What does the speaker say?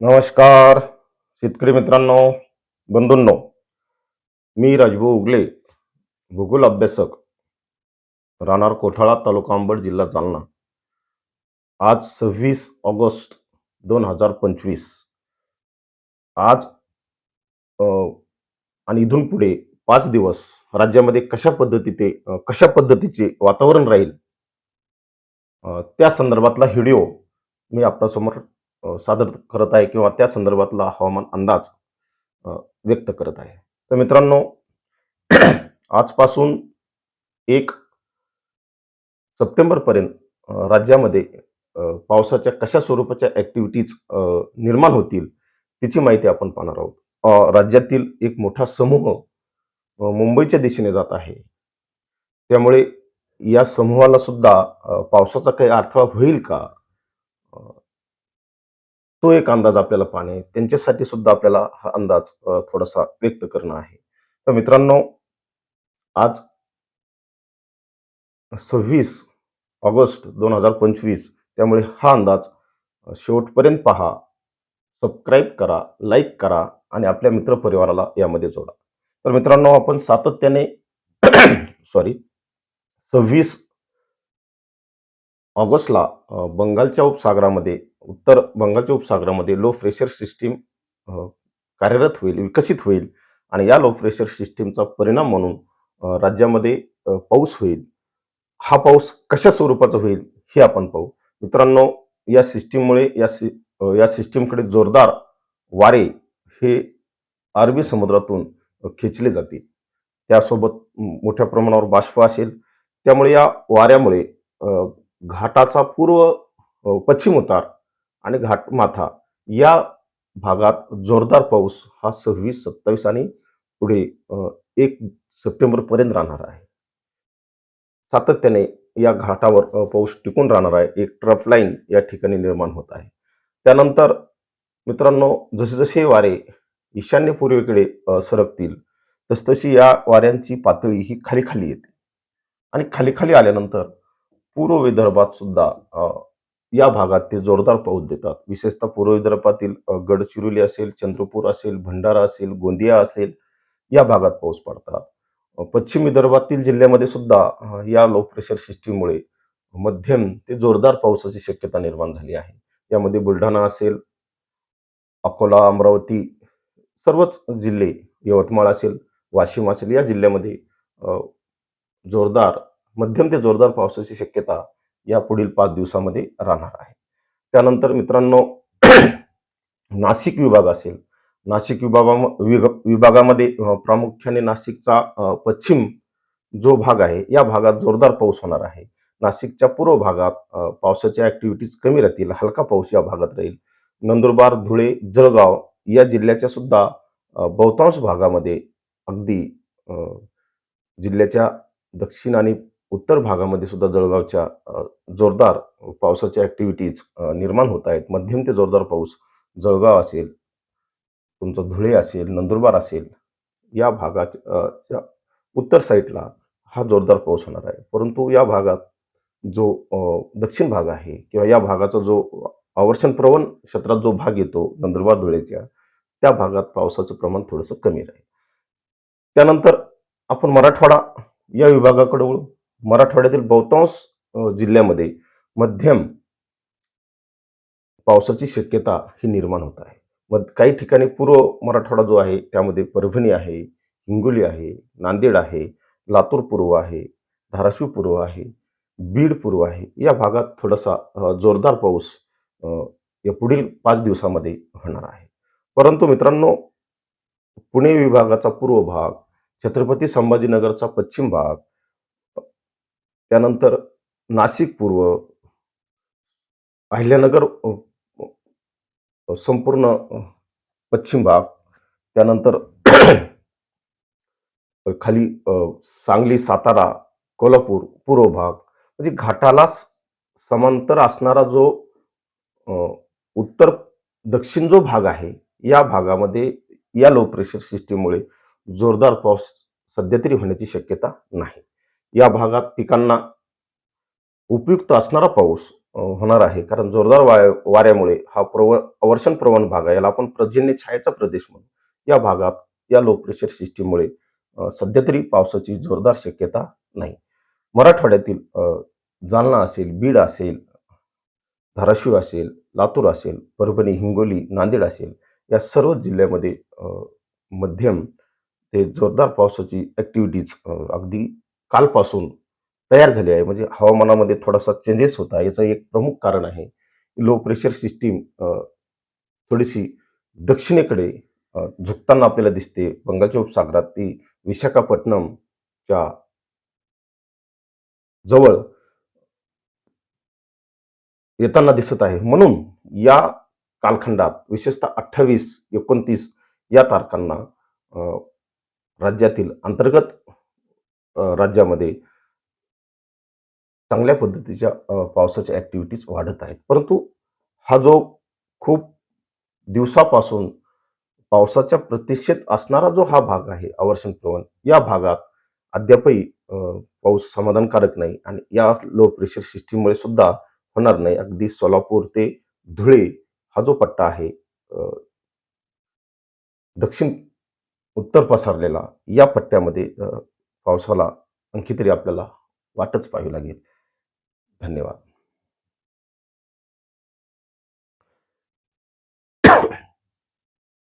नमस्कार शेतकरी मित्रांनो बंधूंनो. मी राजभाऊ उगले भूगोल अभ्यासक राहणार कोठाळा तालुका अंबड जिल्हा जालना. आज सव्वीस ऑगस्ट दोन हजार पंचवीस. आज आणि इथून पुढे पाच दिवस राज्यामध्ये कशा पद्धतीचे कशा पद्धतीचे वातावरण राहील? त्या संदर्भातला व्हिडिओ मी आपल्यासमोर सादर करत आहे किंवा त्या संदर्भातला हवामान अंदाज व्यक्त करत आहे. तर मित्रांनो आजपासून एक सप्टेंबरपर्यंत राज्यामध्ये पावसाच्या कशा स्वरूपाच्या ॲक्टिव्हिटीज निर्माण होतील तिची माहिती आपण पाहणार आहोत. राज्यातील एक मोठा समूह मुंबईच्या दिशेने जात आहे. त्यामुळे या समूहाला सुद्धा पावसाचा काही अडथळा होईल का? तो एक अंदाज आपल्याला पाहणे आहे. त्यांच्यासाठी सुद्धा आपल्याला हा अंदाज थोडासा व्यक्त करणं आहे. तर मित्रांनो आज सव्वीस ऑगस्ट दोन हजार पंचवीस त्यामुळे हा अंदाज शेवटपर्यंत पहा. सबस्क्राईब करा लाईक करा आणि आपल्या मित्रपरिवाराला यामध्ये जोडा. तर मित्रांनो आपण सातत्याने सॉरी सव्वीस ऑगस्टला बंगालच्या उपसागरामध्ये उत्तर बंगालच्या उपसागरामध्ये लो प्रेशर सिस्टीम कार्यरत होईल विकसित होईल आणि या लो प्रेशर सिस्टीमचा परिणाम म्हणून राज्यामध्ये पाऊस होईल. हा पाऊस कशा स्वरूपाचा होईल हे आपण पाहू. मित्रांनो या सिस्टीममुळे या सि या सिस्टीमकडे जोरदार वारे हे अरबी समुद्रातून खेचले जातील. त्यासोबत मोठ्या प्रमाणावर बाष्प असेल. त्यामुळे या वाऱ्यामुळे घाटाचा पूर्व पश्चिम उतार आणि घाट माथा या भागात जोरदार पाऊस हा सव्वीस सत्तावीस आणि पुढे एक सप्टेंबरपर्यंत राहणार आहे. सातत्याने या घाटावर पाऊस टिकून राहणार आहे. एक ट्रफ लाईन या ठिकाणी निर्माण होत आहे. त्यानंतर मित्रांनो जसे जसे वारे ईशान्य पूर्वेकडे सरकतील तसतशी या वाऱ्यांची पातळी ही खाली खाली येते. आणि खाली खाली आल्यानंतर पूर्व विदर्भात सुद्धा या भागात ते जोरदार पाऊस देतात. विशेषतः पूर्व विदर्भातील गडचिरोली असेल चंद्रपूर असेल भंडारा असेल गोंदिया असेल या भागात पाऊस पडतात. पश्चिम विदर्भातील जिल्ह्यामध्ये सुद्धा या लो प्रेशर सिस्टीममुळे मध्यम ते जोरदार पावसाची शक्यता निर्माण झाली आहे. यामध्ये बुलढाणा असेल अकोला अमरावती सर्वच जिल्हे यवतमाळ असेल वाशिम असेल या जिल्ह्यामध्ये जोरदार मध्यम ते जोरदार पावसाची शक्यता या पुढील पाच दिवसामध्ये राहणार आहे. त्यानंतर मित्रांनो नाशिक विभाग असेल. नाशिक विभागा विभागामध्ये प्रामुख्याने नाशिकचा पश्चिम जो भाग आहे या भागात जोरदार पाऊस होणार आहे. नाशिकच्या पूर्व भागात पावसाच्या ऍक्टिव्हिटीज कमी राहतील हलका पाऊस या भागात राहील. नंदुरबार धुळे जळगाव या जिल्ह्याच्या सुद्धा बहुतांश भागामध्ये अगदी जिल्ह्याच्या दक्षिण आणि उत्तर भागामध्ये सुद्धा जळगावच्या जोरदार पावसाच्या ॲक्टिव्हिटीज निर्माण होत आहेत. मध्यम ते जोरदार पाऊस जळगाव असेल तुमचं धुळे असेल नंदुरबार असेल या भागाच्या उत्तर साईडला हा जोरदार पाऊस होणार आहे. परंतु या भागात जो दक्षिण भाग आहे किंवा या भागाचा जो आवर्षण प्रवण क्षेत्रात जो भाग येतो नंदुरबार धुळेच्या त्या भागात पावसाचं प्रमाण थोडंसं कमी राहील. त्यानंतर आपण मराठवाडा या विभागाकडे वळू. मराठवाड्यातील बहुतांश जिल्ह्यामध्ये मध्यम पावसाची शक्यता ही निर्माण होत आहे. मग काही ठिकाणी पूर्व मराठवाडा जो आहे त्यामध्ये परभणी आहे हिंगोली आहे नांदेड आहे लातूर पूर्व आहे धाराशिव पूर्व आहे बीड पूर्व आहे या भागात थोडासा जोरदार पाऊस या पुढील पाच दिवसामध्ये होणार आहे. परंतु मित्रांनो पुणे विभागाचा पूर्व भाग छत्रपती संभाजीनगरचा पश्चिम भाग त्यानंतर नाशिक पूर्व अहिल्यानगर संपूर्ण पश्चिम भाग त्यानंतर खाली सांगली सातारा कोल्हापूर पूर्व भाग म्हणजे घाटाला समांतर असणारा जो उत्तर दक्षिण जो भाग आहे या भागामध्ये या लो प्रेशर सिस्टीममुळे जोरदार पाऊस सध्या तरी होण्याची शक्यता नाही. या भागात पिकांना उपयुक्त असणारा पाऊस होणार आहे. कारण जोरदार वाय वाऱ्यामुळे हा प्रव अवर्षण प्रवण भाग आहे. याला आपण पर्जन्य छायेचा प्रदेश म्हणू. या भागात या लो प्रेशर सिस्टीममुळे सध्या तरी पावसाची जोरदार शक्यता नाही. मराठवाड्यातील जालना असेल बीड असेल धाराशिव असेल लातूर असेल परभणी हिंगोली नांदेड असेल या सर्व जिल्ह्यामध्ये मध्यम ते जोरदार पावसाची ॲक्टिव्हिटीज अगदी कालपासून तयार झाली आहे. म्हणजे हवामानामध्ये थोडासा चेंजेस होता आहे. याचं एक प्रमुख कारण आहे लो प्रेशर सिस्टीम थोडीशी दक्षिणेकडे झुकताना आपल्याला दिसते. बंगालच्या उपसागरात ती विशाखापट्टणमच्या जवळ येताना दिसत आहे. म्हणून या कालखंडात विशेषतः अठ्ठावीस एकोणतीस या तारखांना राज्यातील अंतर्गत राज्यामध्ये चांगल्या पद्धतीच्या पावसाच्या ॲक्टिव्हिटीज वाढत आहेत. परंतु हा जो खूप दिवसापासून पावसाच्या प्रतीक्षेत असणारा जो हा भाग आहे आवर्षण प्रवण या भागात अद्यापही पाऊस समाधानकारक नाही आणि या लो प्रेशर सिस्टीममुळे सुद्धा होणार नाही. अगदी सोलापूर ते धुळे हा जो पट्टा आहे दक्षिण उत्तर पसरलेला या पट्ट्यामध्ये पावसाला आणखी तरी आपल्याला वाटच पाहावी लागेल. धन्यवाद.